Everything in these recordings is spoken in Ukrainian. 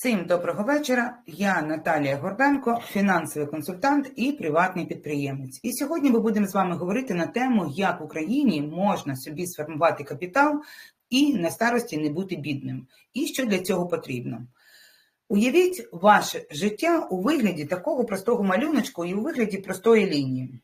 Всім доброго вечора. Я Наталія Горбенко, фінансовий консультант і приватний підприємець. І сьогодні ми будемо з вами говорити на тему, як в Україні можна собі сформувати капітал і на старості не бути бідним, і що для цього потрібно. Уявіть ваше життя у вигляді такого простого малюночку і у вигляді простої лінії.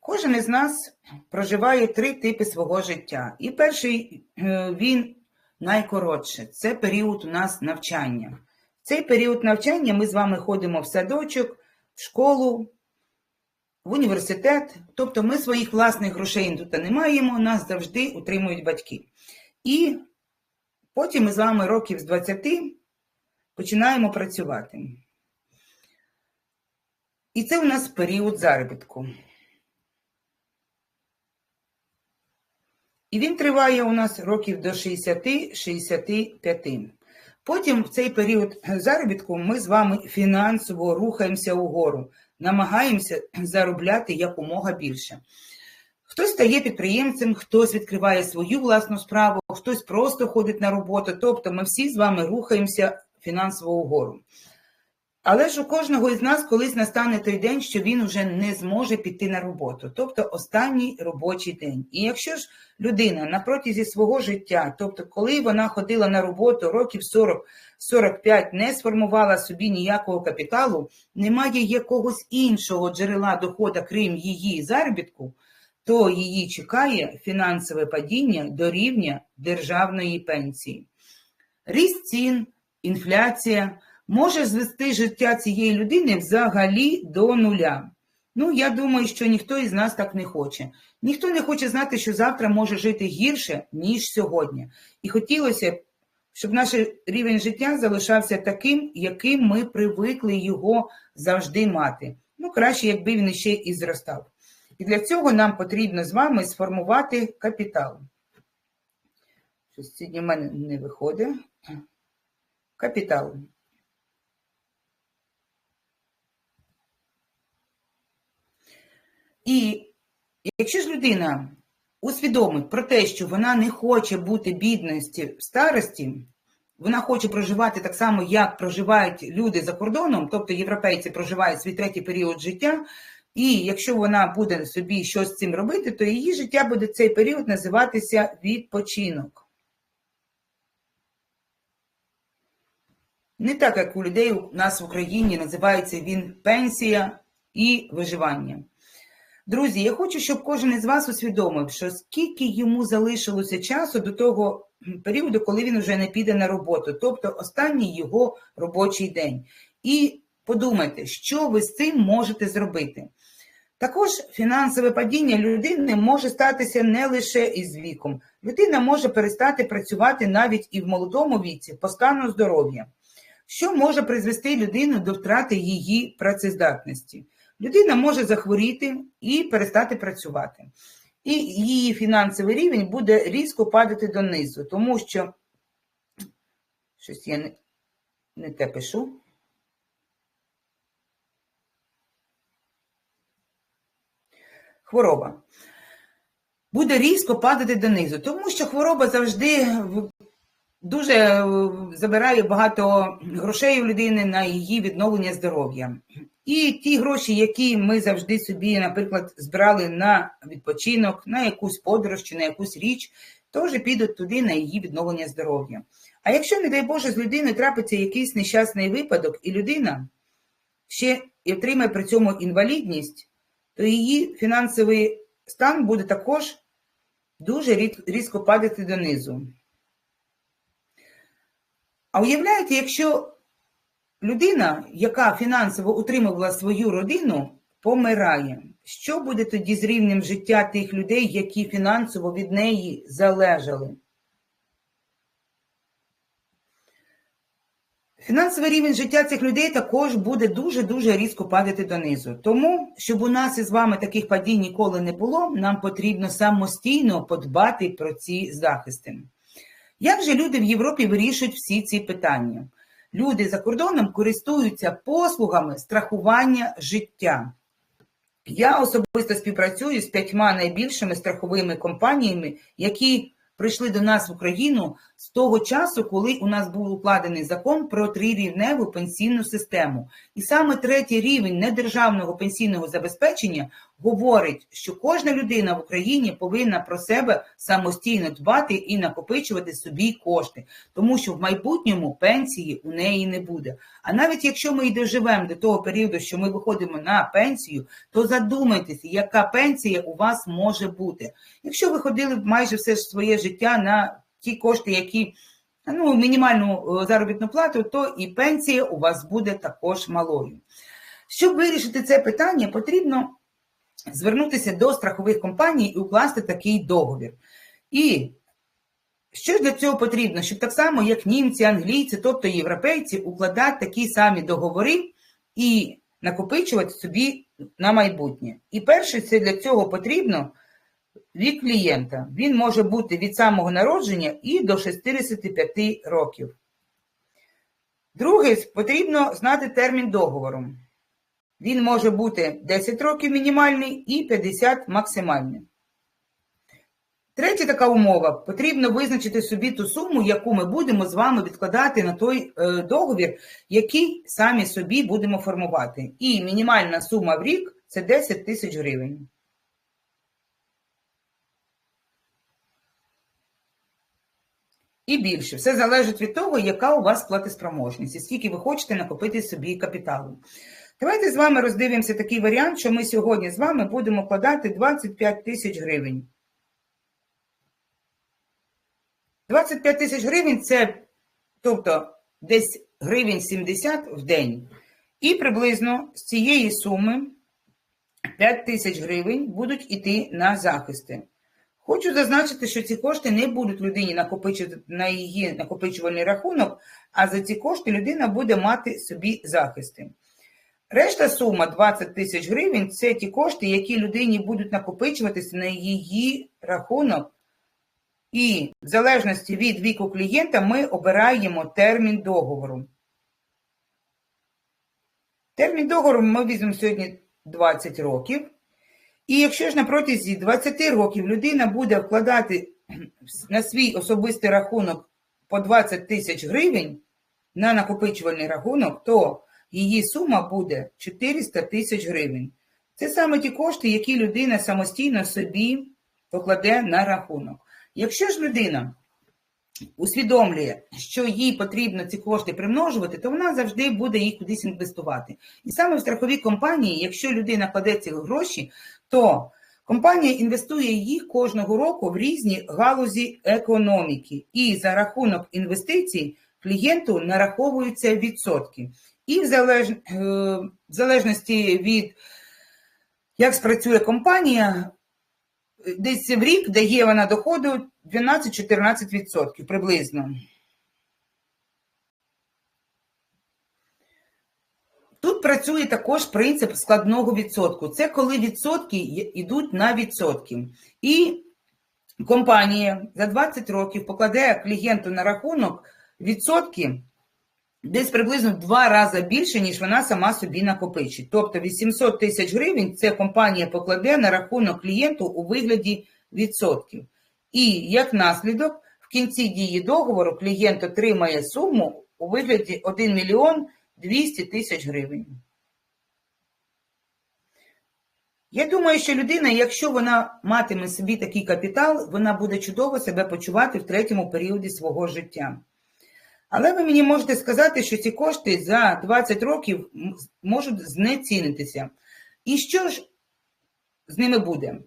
Кожен із нас проживає три типи свого життя. І перший е, він найкоротше це період у нас навчання. В цей період навчання ми з вами ходимо в садочок, в школу, в університет. Тобто ми своїх власних грошей тут не маємо, нас завжди утримують батьки. І потім ми з вами років з 20 починаємо працювати. І це у нас період заробітку. І він триває у нас років до 60-65. Потім в цей період заробітку ми з вами фінансово рухаємося угору, намагаємося заробляти якомога більше. Хтось стає підприємцем, хтось відкриває свою власну справу, хтось просто ходить на роботу. Тобто ми всі з вами рухаємося фінансово угору. Але ж у кожного із нас колись настане той день, що він вже не зможе піти на роботу, тобто останній робочий день. І якщо ж людина на протязі свого життя, тобто коли вона ходила на роботу років 40-45, не сформувала собі ніякого капіталу, немає якогось іншого джерела доходу, крім її заробітку, то її чекає фінансове падіння до рівня державної пенсії. Ріст цін, інфляція може звести життя цієї людини взагалі до нуля. Ну, я думаю, що ніхто із нас так не хоче. Ніхто не хоче знати, що завтра може жити гірше, ніж сьогодні. І хотілося б, щоб наш рівень життя залишався таким, яким ми привикли його завжди мати. Ну, краще, якби він іще і зростав. І для цього нам потрібно з вами сформувати капітал. Щось сьогодні в мене не виходить. Капітал. І якщо ж людина усвідомить про те, що вона не хоче бути бідності в старості, вона хоче проживати так само, як проживають люди за кордоном, тобто європейці проживають свій третій період життя, і якщо вона буде собі щось з цим робити, то її життя буде цей період називатися відпочинок. Не так, як у людей у нас в Україні називається він пенсія і виживання. Друзі, я хочу, щоб кожен із вас усвідомив, що скільки йому залишилося часу до того періоду, коли він вже не піде на роботу, тобто останній його робочий день. І подумайте, що ви з цим можете зробити. Також фінансове падіння людини може статися не лише із віком. Людина може перестати працювати навіть і в молодому віці по стану здоров'я, що може призвести людину до втрати її працездатності. Людина може захворіти і перестати працювати. І її фінансовий рівень буде різко падати донизу, тому що щось я не, не те пишу. Хвороба. Буде різко падати донизу, тому що хвороба завжди дуже забирає багато грошей у людини на її відновлення здоров'я. І ті гроші, які ми завжди собі, наприклад, збирали на відпочинок, на якусь подорож чи на якусь річ, теж підуть туди на її відновлення здоров'я. А якщо, не дай Боже, з людиною трапиться якийсь нещасний випадок, і людина ще і отримає при цьому інвалідність, то її фінансовий стан буде також дуже різко падати донизу. А уявляєте, якщо людина, яка фінансово утримувала свою родину, помирає, що буде тоді з рівнем життя тих людей, які фінансово від неї залежали? Фінансовий рівень життя цих людей також буде дуже-дуже різко падати донизу. Тому, щоб у нас із вами таких падінь ніколи не було, нам потрібно самостійно подбати про ці захисти. Як же люди в Європі вирішують всі ці питання? Люди за кордоном користуються послугами страхування життя. Я особисто співпрацюю з п'ятьма найбільшими страховими компаніями, які прийшли до нас в Україну з того часу, коли у нас був укладений закон про трирівневу пенсійну систему. І саме третій рівень недержавного пенсійного забезпечення говорить, що кожна людина в Україні повинна про себе самостійно дбати і накопичувати собі кошти, тому що в майбутньому пенсії у неї не буде. А навіть якщо ми й доживемо до того періоду, що ми виходимо на пенсію, то задумайтеся, яка пенсія у вас може бути. Якщо ви ходили майже все своє життя на ті кошти, які ну, мінімальну е, заробітну плату, то і пенсія у вас буде також малою. Щоб вирішити це питання, потрібно звернутися до страхових компаній і укласти такий договір. І що для цього потрібно? Щоб так само, як німці, англійці, тобто європейці, укладати такі самі договори і накопичувати собі на майбутнє. І перше, це для цього потрібно вік клієнта. Він може бути від самого народження і до 65 років. Друге, потрібно знати термін договору. Він може бути 10 років мінімальний і 50 максимальний. Третя така умова: потрібно визначити собі ту суму, яку ми будемо з вами відкладати на той е, договір, який самі собі будемо формувати. І мінімальна сума в рік це 10 тисяч гривень. І більше. Все залежить від того, яка у вас платоспроможність і скільки ви хочете накопити собі капіталу. Давайте з вами роздивимося такий варіант, що ми сьогодні з вами будемо вкладати 25 тисяч гривень. 25 тисяч гривень це, тобто, десь гривень 70 в день. І приблизно з цієї суми 5 тисяч гривень будуть йти на захисти. Хочу зазначити, що ці кошти не будуть людині накопичувати на її накопичувальний рахунок, а за ці кошти людина буде мати собі захисти. Решта сума 20 тисяч гривень це ті кошти, які людині будуть накопичуватися на її рахунок. І в залежності від віку клієнта ми обираємо термін договору. Термін договору ми візьмемо сьогодні 20 років. І якщо ж на протязі 20 років людина буде вкладати на свій особистий рахунок по 20 тисяч гривень на накопичувальний рахунок, то її сума буде 400 тисяч гривень. Це саме ті кошти, які людина самостійно собі покладе на рахунок. Якщо ж людина усвідомлює, що їй потрібно ці кошти примножувати, то вона завжди буде їх кудись інвестувати. І саме в страховій компанії, якщо людина кладе ці гроші, то компанія інвестує їх кожного року в різні галузі економіки. І за рахунок інвестицій клієнту нараховуються відсотки. І в, залеж... Е, в залежності від як спрацює компанія, десь в рік дає вона доходу 12-14% приблизно. Працює також принцип складного відсотку. Це коли відсотки йдуть на відсотки. І компанія за 20 років покладе клієнту на рахунок відсотки десь приблизно два рази більше, ніж вона сама собі накопичить. Тобто 800 тисяч гривень це компанія покладе на рахунок клієнту у вигляді відсотків. І як наслідок, в кінці дії договору клієнт отримає суму у вигляді 1 мільйон 200 тисяч гривень. Я думаю, що людина, якщо вона матиме собі такий капітал, вона буде чудово себе почувати в третьому періоді свого життя. Але ви мені можете сказати, що ці кошти за 20 років можуть знецінитися. І що ж з ними буде?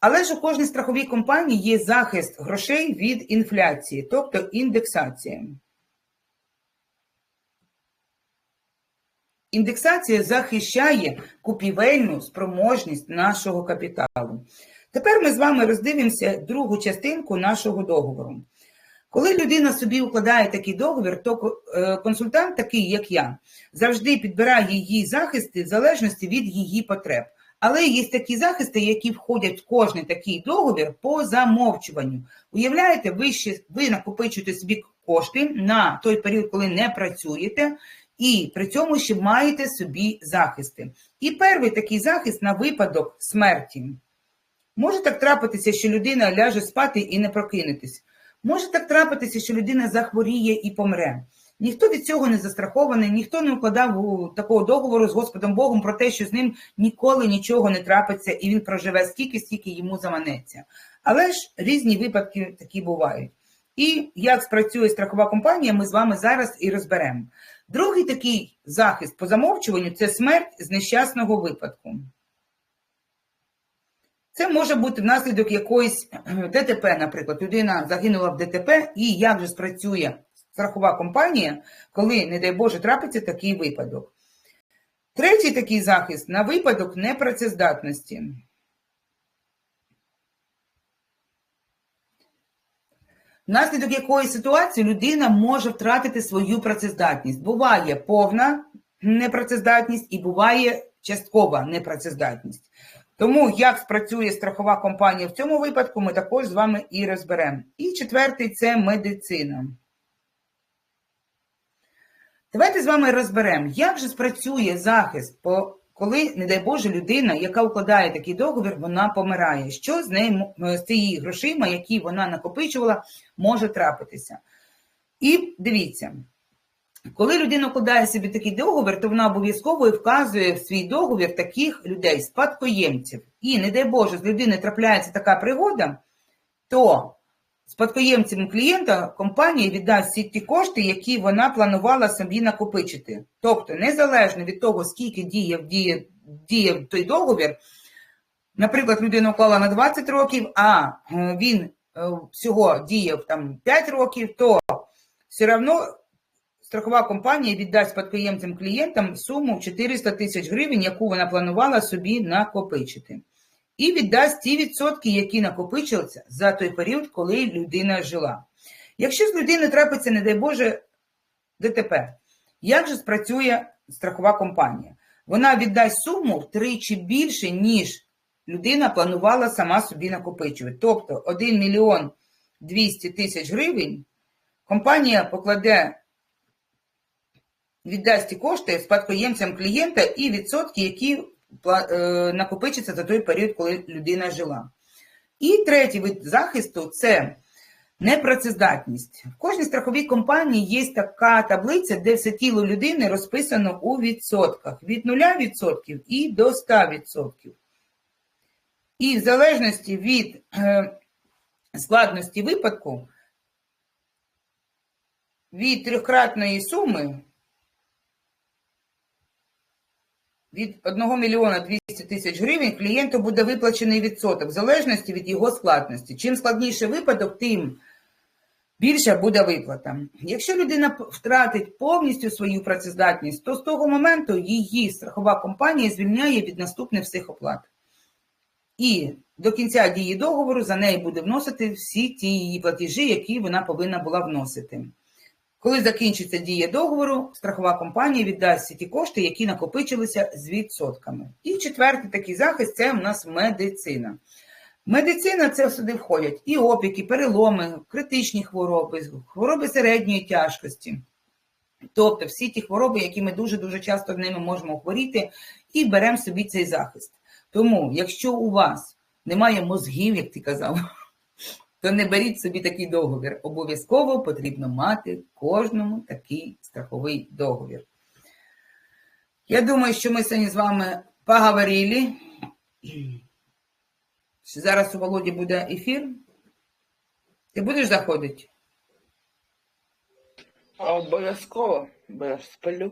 Але ж у кожній страховій компанії є захист грошей від інфляції, тобто індексація. Індексація захищає купівельну спроможність нашого капіталу. Тепер ми з вами роздивимося другу частинку нашого договору. Коли людина собі укладає такий договір, то е, консультант, такий як я, завжди підбирає її захисти в залежності від її потреб. Але є такі захисти, які входять в кожний такий договір по замовчуванню. Уявляєте, ви ще ви накопичуєте собі кошти на той період, коли не працюєте, і при цьому ще маєте собі захисти. І перший такий захист на випадок смерті. Може так трапитися, що людина ляже спати і не прокинетись. Може так трапитися, що людина захворіє і помре. Ніхто від цього не застрахований, ніхто не укладав такого договору з Господом Богом про те, що з ним ніколи нічого не трапиться, і він проживе стільки, стільки йому заманеться. Але ж різні випадки такі бувають. І як спрацює страхова компанія, ми з вами зараз і розберемо. Другий такий захист по замовчуванню це смерть з нещасного випадку. Це може бути внаслідок якоїсь ДТП, наприклад. Людина загинула в ДТП, і як же спрацює страхова компанія, коли, не дай Боже, трапиться такий випадок. Третій такий захист на випадок непрацездатності. Внаслідок якої ситуації людина може втратити свою працездатність. Буває повна непрацездатність і буває часткова непрацездатність. Тому як спрацює страхова компанія в цьому випадку, ми також з вами і розберемо. І четвертий це медицина. Давайте з вами розберемо, як же спрацює захист, коли, не дай Боже, людина, яка укладає такий договір, вона помирає. Що з нею з цієї грошима, які вона накопичувала, може трапитися? І дивіться. Коли людина укладає собі такий договір, то вона обов'язково вказує в свій договір таких людей, спадкоємців. І, не дай Боже, з людини трапляється така пригода, то спадкоємцям клієнта компанія віддасть всі ті кошти, які вона планувала собі накопичити. Тобто, незалежно від того, скільки діяв діє, діє той договір, наприклад, людина уклала на 20 років, а е, він е, всього діяв там 5 років, то все одно страхова компанія віддасть спадкоємцям клієнтам суму 400 тисяч гривень, яку вона планувала собі накопичити. І віддасть ті відсотки, які накопичилися за той період, коли людина жила. Якщо з людини трапиться, не дай Боже, ДТП, як же спрацює страхова компанія? Вона віддасть суму втричі більше, ніж людина планувала сама собі накопичувати. Тобто 1 мільйон 200 тисяч гривень компанія покладе віддасть ті кошти спадкоємцям клієнта і відсотки, які е, накопичаться за той період, коли людина жила. І третій вид захисту це непрацездатність. В кожній страховій компанії є така таблиця, де все тіло людини розписано у відсотках від 0% і до 100%. І в залежності від е, складності випадку, від трьохкратної суми від 1 мільйона 200 тисяч гривень клієнту буде виплачений відсоток в залежності від його складності. Чим складніший випадок, тим більша буде виплата. Якщо людина втратить повністю свою працездатність, то з того моменту її страхова компанія звільняє від наступних всіх оплат. І до кінця дії договору за неї буде вносити всі ті її платежі, які вона повинна була вносити. Коли закінчиться дія договору, страхова компанія віддасть ті кошти, які накопичилися з відсотками. І четвертий такий захист це у нас медицина. Медицина це сюди входять і опіки, переломи, критичні хвороби, хвороби середньої тяжкості. Тобто всі ті хвороби, які ми дуже-дуже часто ними можемо хворіти, і беремо собі цей захист. Тому, якщо у вас немає мозгів, як ти казав, то не беріть собі такий договір. Обов'язково потрібно мати кожному такий страховий договір. Я думаю, що ми сьогодні з вами поговорили. Зараз у Володі буде ефір. Ти будеш заходити? Обов'язково, бо я ж.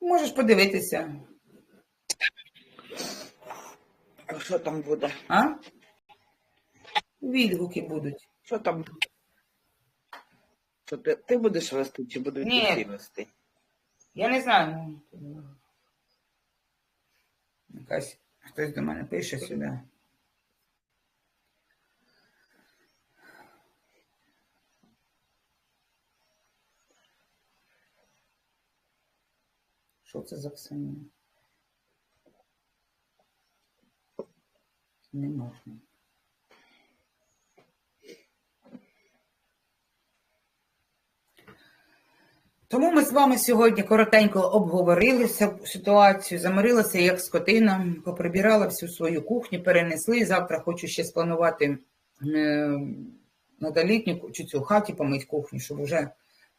Можеш подивитися. А що там буде? А? Відгуки будуть. Що там? Що ти, ти будеш вести чи будуть Ні. всі вести? Я не знаю. Якась хтось до мене пише сюди. Що це за Ксенія? Не можна. Тому ми з вами сьогодні коротенько обговорили ситуацію, заморилася як скотина, поприбирала всю свою кухню, перенесли. Завтра хочу ще спланувати е, Надо літню чи цю хаті помить кухню, щоб вже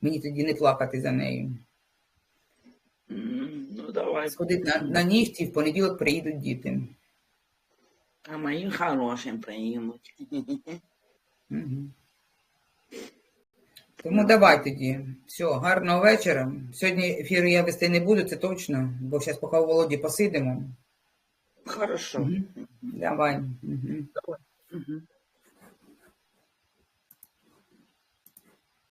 мені тоді не плакати за нею. Ну, давай. Сходити на, на нігті, в понеділок приїдуть діти. А мої хорошим приймуть. Угу. Тому давай тоді. Все, гарного вечора. Сьогодні ефіру я вести не буду, це точно, бо зараз поки у Володі посидимо. Хорошо. Угу. Давай. Угу. Мгм.